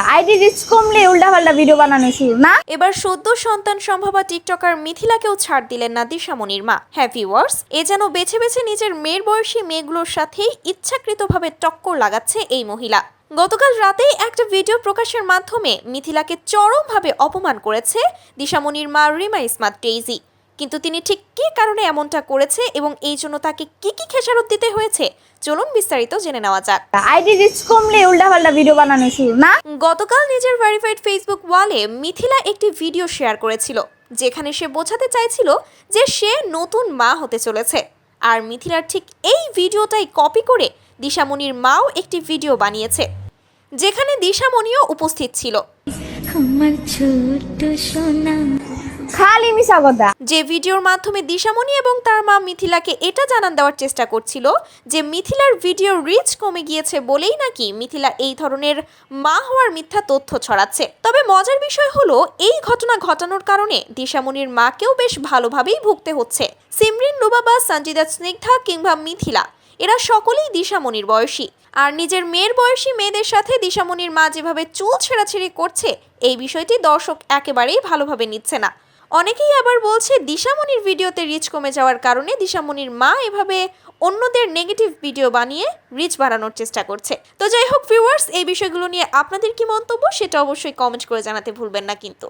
ID rich কমলে উল্টাপাল্টা video বানানো শুরু, না? এবার সদ্য সন্তান সম্ভাবা টিকটকার মিথিলাকেও ছাড় দিলেন না দিশামণির মা। হ্যাপি ওয়ার্স এ যেন বেছে বেছে নিজের মেয়ের বয়সী মেয়েগুলোর সাথেই ইচ্ছাকৃতভাবে টক্কর লাগাচ্ছে এই মহিলা। গতকাল রাতেই একটা ভিডিও প্রকাশের মাধ্যমে মিথিলাকে চরমভাবে অপমান করেছে দিশামণির মা রিমা ইসমাত টেইজি কিন্তু তিনি ঠিক কী কারণে এমনটা করেছে এবং এই জন্য তাকে কি কি খেসারত দিতে হয়েছে? চলুন বিস্তারিত জেনে নেওয়া যাক। আইডি রিচ কমলে উল্টাপাল্টা ভিডিও বানানো শুরু না? গতকাল নিজের ভেরিফাইড ফেসবুক ওয়ালে মিথিলা একটি ভিডিও শেয়ার করেছিল যেখানে সে বোঝাতে চাইছিল যে সে নতুন মা হতে চলেছে। আর মিথিলার ঠিক এই ভিডিওটাই কপি করে দিশামণির মাও একটি ভিডিও বানিয়েছে যেখানে দিশামণিও উপস্থিত ছিল। আমার ছোট্ট সোনা। খালি মিশা কথা। যে ভিডিওর মাধ্যমে দিশামণি এবং তার মা মিথিলাকে এটা জানান দেওয়ার চেষ্টা করছিল যে মিথিলার ভিডিও রিচ কমে গিয়েছে বলেই নাকি মিথিলা এই ধরনের মা হওয়ার মিথ্যা তথ্য ছড়াচ্ছে। তবে মজার বিষয় হলো, এই ঘটনা ঘটানোর কারণে দিশামণির মাকেও বেশ ভালোভাবেই ভুগতে হচ্ছে। সিমরিন লুবাবা সঞ্জিদা স্নিগ্ধা কিংবা মিথিলা, এরা সকলেই দিশামণির বয়সী। আর নিজের মেয়ের বয়সী মেয়েদের সাথে দিশামণির মা যেভাবে চুল ছেঁড়াছেড়ি করছে, এই বিষয়টি দর্শক একেবারেই ভালোভাবে নিচ্ছে না। অনেকেই আবার বলছে দিশামণির ভিডিওতে রিচ কমে যাওয়ার কারণে দিশামণির মা এভাবে অন্যদের নেগেটিভ ভিডিও বানিয়ে রিচ বাড়ানোর চেষ্টা করছে। তো যাই হোক ভিউয়ার্স এই বিষয়গুলো নিয়ে আপনাদের কি মন্তব্য সেটা অবশ্যই কমেন্ট করে জানাতে ভুলবেন না কিন্তু।